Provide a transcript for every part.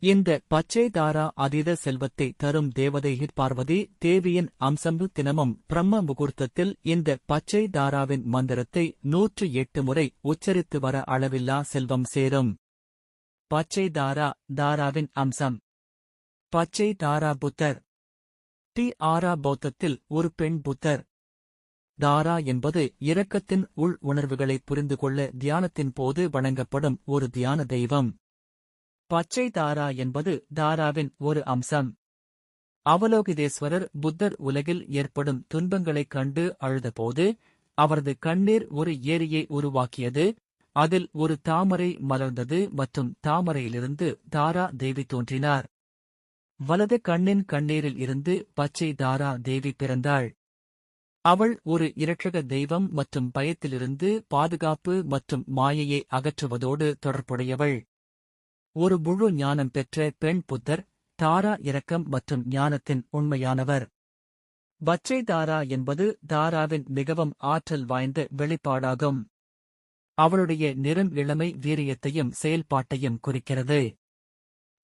இந்த பச்சை தாரா அதீத செல்வத்தை தரும் தேவதை பார்வதி தேவியின் அம்சம்பு தினமும் பிரம்ம முகூர்த்தத்தில் இந்த பச்சை தாராவின் மந்திரத்தை நூற்று எட்டு முறை உச்சரித்து வர அளவில்லா செல்வம் சேரும். பச்சை தாரா தாராவின் அம்சம். பச்சை தாரா புத்தர். டி. ஆரா பௌத்தத்தில் ஒரு பெண் புத்தர். தாரா என்பது இரக்கத்தின் உள் உணர்வுகளை புரிந்து கொள்ள தியானத்தின் போது வணங்கப்படும் ஒரு தியான தெய்வம். பச்சை தாரா என்பது தாராவின் ஒரு அம்சம். அவலோகிதேஸ்வரர் புத்தர் உலகில் ஏற்படும் துன்பங்களைக் கண்டு அழுதபோது அவரது கண்ணீர் ஒரு ஏரியை உருவாக்கியது அதில் ஒரு தாமரை மலர்ந்தது மற்றும் தாமரையிலிருந்து தாரா தேவி தோன்றினார். வலது கண்ணின் கண்ணீரில் இருந்து பச்சை தாரா தேவி பிறந்தாள். அவள் ஒரு இரட்சக தெய்வம் மற்றும் பயத்திலிருந்து பாதுகாப்பு மற்றும் மாயையை அகற்றுவதோடு தொடர்புடையவள். ஒரு முழு ஞானம் பெற்ற பெண் புத்தர் தாரா இரக்கம் மற்றும் ஞானத்தின் உண்மையானவர். பச்சை தாரா என்பது தாராவின் மிகவும் ஆற்றல் வாய்ந்த வெளிப்பாடாகும். அவளுடைய நிறம் இளமை வீரியத்தையும் செயல்பாட்டையும் குறிக்கிறது.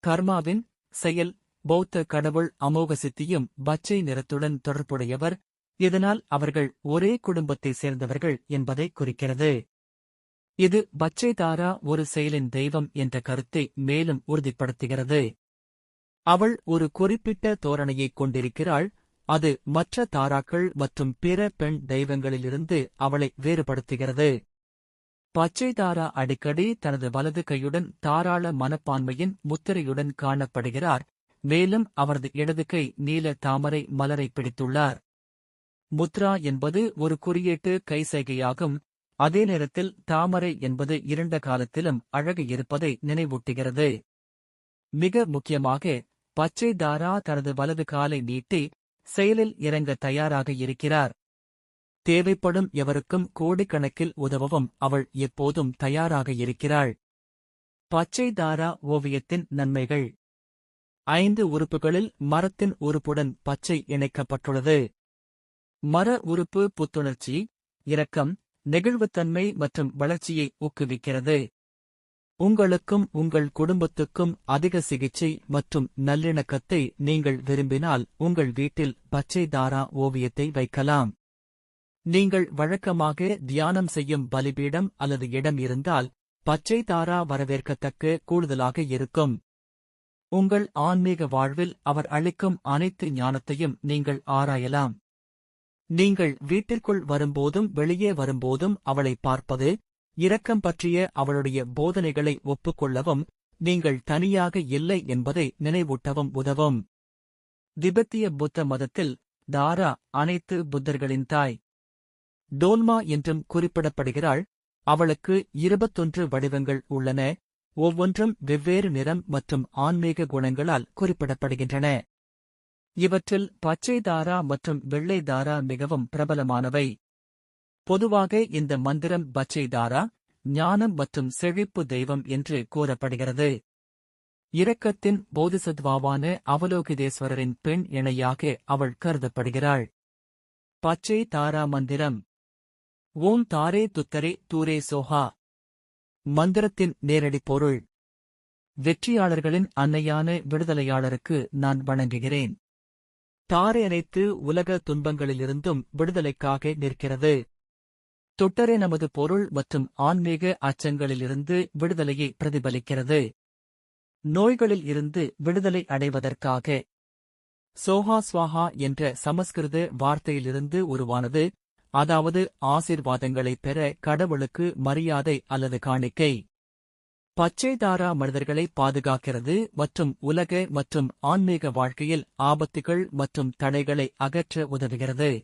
கர்மாவின் செயல் பௌத்த கடவுள் அமோக சித்தியும் பச்சை நிறத்துடன் தொடர்புடையவர் இதனால் அவர்கள் ஒரே குடும்பத்தைச் சேர்ந்தவர்கள் என்பதை குறிக்கிறது. இது பச்சைதாரா ஒரு செயலின் தெய்வம் என்ற கருத்தை மேலும் உறுதிப்படுத்துகிறது. அவள் ஒரு குறிப்பிட்ட தோரணையைக் கொண்டிருக்கிறாள் அது மற்ற தாராக்கள் மற்றும் பிற பெண் தெய்வங்களிலிருந்து அவளை வேறுபடுத்துகிறது. பச்சைதாரா அடிக்கடி தனது வலது கையுடன் தாராள மனப்பான்மையின் முத்திரையுடன் காணப்படுகிறார் மேலும் அவரது இடது கை நீல தாமரை மலரை பிடித்துள்ளார். முத்ரா என்பது ஒரு குறியீட்டு கைசைகையாகும் அதே நேரத்தில் தாமரை என்பது இருண்ட காலத்திலும் அழகு இருப்பதை நினைவூட்டுகிறது. மிக முக்கியமாக பச்சை தாரா தனது வலது காலை நீட்டி செயலில் இறங்க தயாராக இருக்கிறார். தேவைப்படும் எவருக்கும் கோடிக்கணக்கில் உதவவும் அவள் எப்போதும் தயாராக இருக்கிறாள். பச்சை தாரா ஓவியத்தின் நன்மைகள். ஐந்து உறுப்புகளில் மரத்தின் உறுப்புடன் பச்சை இணைக்கப்பட்டுள்ளது. மர உறுப்பு புத்துணர்ச்சி இரக்கம் நெகிழ்வுத்தன்மை மற்றும் வளர்ச்சியை ஊக்குவிக்கிறது. உங்களுக்கும் உங்கள் குடும்பத்துக்கும் அதிக சிகிச்சை மற்றும் நல்லிணக்கத்தை நீங்கள் விரும்பினால் உங்கள் வீட்டில் பச்சை தாரா ஓவியத்தை வைக்கலாம். நீங்கள் வழக்கமாக தியானம் செய்யும் பலிபீடம் அல்லது இடம் இருந்தால் பச்சை தாரா வரவேற்கத்தக்க கூடுதலாக இருக்கும். உங்கள் ஆன்மீக வாழ்வில் அவர் அளிக்கும் அனைத்து ஞானத்தையும் நீங்கள் ஆராயலாம். நீங்கள் வீட்டிற்குள் வரும்போதும் வெளியே வரும்போதும் அவளை பார்ப்பது இரக்கம் பற்றிய அவளுடைய போதனைகளை ஒப்புக்கொள்ளவும் நீங்கள் தனியாக இல்லை என்பதை நினைவூட்டவும் உதவும். திபெத்திய புத்த மதத்தில் தாரா அனைத்து புத்தர்களின் தாய். டோல்மா என்றும் குறிப்பிடப்படுகிறாள். அவளுக்கு இருபத்தொன்று வடிவங்கள் உள்ளன. ஒவ்வொன்றும் வெவ்வேறு நிறம் மற்றும் ஆன்மீக குணங்களால் குறிப்பிடப்படுகின்றன. இவற்றில் பச்சை தாரா மற்றும் வெள்ளை தாரா மிகவும் பிரபலமானவை. பொதுவாக இந்த மந்திரம் பச்சை தாரா ஞானம் மற்றும் செழிப்பு தெய்வம் என்று கூறப்படுகிறது. இரக்கத்தின் போதிசத்வாவான அவலோகிதேஸ்வரரின் பெண் இணையாக அவள் கருதப்படுகிறாள். பச்சை தாரா மந்திரம். ஓம் தாரே துத்தரே தூரே சோஹா. மந்திரத்தின் நேரடி பொருள். வெற்றியாளர்களின் அன்னையான விடுதலையாளருக்கு நான் வணங்குகிறேன். தாரை அனைத்து உலக துன்பங்களிலிருந்தும் விடுதலைக்காக நிற்கிறது. தொட்டரே நமது பொருள் மற்றும் ஆன்மீக அச்சங்களிலிருந்து விடுதலையை பிரதிபலிக்கிறது. நோய்களில் இருந்து விடுதலை அடைவதற்காக. சோஹா ஸ்வாஹா என்ற சமஸ்கிருத வார்த்தையிலிருந்து உருவானது அதாவது ஆசிர்வாதங்களைப் பெற கடவுளுக்கு மரியாதை அல்லது காணிக்கை. பச்சை தாரா மனிதர்களை பாதுகாக்கிறது மற்றும் உலக மற்றும் ஆன்மீக வாழ்க்கையில் ஆபத்துகள் மற்றும் தடைகளை அகற்ற உதவுகிறது.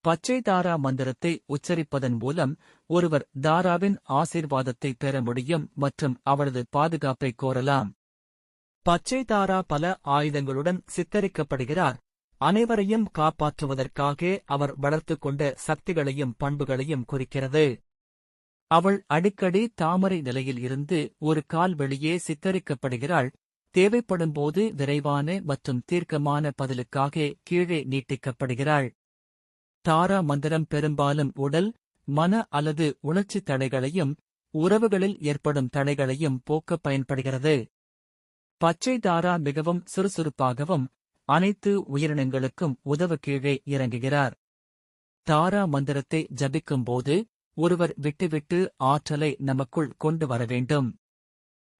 பச்சை தாரா மந்திரத்தை உச்சரிப்பதன் மூலம் ஒருவர் தாராவின் ஆசீர்வாதத்தை பெற முடியும் மற்றும் அவரது பாதுகாப்பை கோரலாம். பச்சை தாரா பல ஆயுதங்களுடன் சித்தரிக்கப்படுகிறார். அனைவரையும் காப்பாற்றுவதற்காக அவர் வளர்த்துக் கொண்ட சக்திகளையும் பண்புகளையும் குறிக்கிறது. அவள் அடிக்கடி தாமரை நிலையில் இருந்து ஒரு கால் வெளியே சித்தரிக்கப்படுகிறாள். தேவைப்படும்போது விரைவான மற்றும் தீர்க்கமான பதிலுக்காக கீழே நீட்டிக்கப்படுகிறாள். தாரா மந்திரம் பெரும்பாலும் உடல் மன அல்லது உணர்ச்சி தடைகளையும் உறவுகளில் ஏற்படும் தடைகளையும் போக்க பயன்படுகிறது. பச்சை தாரா மிகவும் சுறுசுறுப்பாகவும் அனைத்து உயிரினங்களுக்கும் உதவ கீழே இறங்குகிறார். தாரா மந்திரத்தை ஜபிக்கும்போது ஒருவர் விட்டுவிட்டு ஆற்றலை நமக்குள் கொண்டு வர வேண்டும்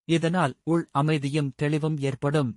இதனால் உள் அமைதியும் தெளிவும் ஏற்படும்.